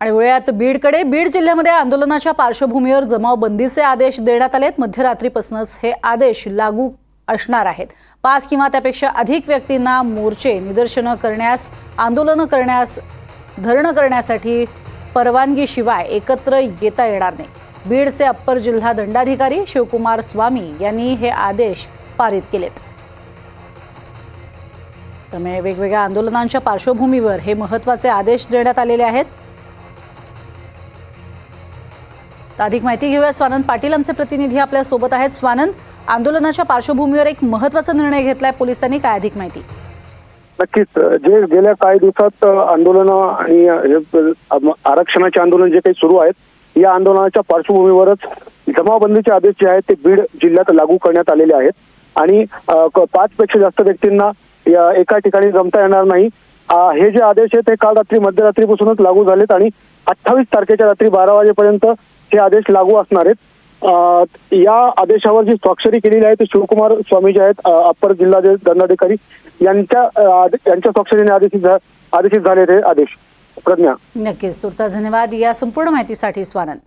आणि वळूयात बीडकडे बीड जिल्ह्यामध्ये आंदोलनाच्या पार्श्वभूमीवर जमावबंदीचे आदेश देण्यात आलेत. मध्यरात्रीपासूनच हे आदेश लागू असणार आहेत. पाच किंवा त्यापेक्षा अधिक व्यक्तींना मोर्चे निदर्शनं करण्यास आंदोलनं करण्यास धरणं करण्यासाठी परवानगीशिवाय एकत्र येता येणार नाही. बीडचे अप्पर जिल्हा दंडाधिकारी शिवकुमार स्वामी यांनी हे आदेश पारित केलेत. त्यामुळे वेगवेगळ्या आंदोलनांच्या पार्श्वभूमीवर हे महत्त्वाचे आदेश देण्यात आलेले आहेत. तर अधिक माहिती घेऊया स्वानंद पाटील आमचे प्रतिनिधी आपल्यासोबत आहेत. स्वानंद आंदोलनाच्या पार्श्वभूमीवर एक महत्त्वाचा निर्णय घेतलाय. पोलिसांनी काय अधिक माहिती? नक्कीच. जे गेल्या काही दिवसात आंदोलन आणि आरक्षणाचे आंदोलन जे काही सुरू आहेत या आंदोलनाच्या पार्श्वभूमीवरच जमावबंदीचे आदेश जे आहेत ते बीड जिल्ह्यात लागू करण्यात आलेले आहेत. आणि पाच पेक्षा जास्त व्यक्तींना या एका ठिकाणी जमता येणार नाही. हे जे आदेश आहेत ते काल रात्री मध्यरात्रीपासूनच लागू झालेत आणि अठ्ठावीस तारखेच्या रात्री बारा वाजेपर्यंत हे आदेश लागू असणार आहेत. या आदेशावर जी स्वाक्षरी केलेली आहे ते शिवकुमार स्वामी जे आहेत अप्पर जिल्हा दंडाधिकारी. यांच्या यांच्या स्वाक्षरीने आदेशित आदेशित झाले ते आदेश. प्रज्ञा. नक्कीच. तुर्ता धन्यवाद. या संपूर्ण माहितीसाठी स्वानंद.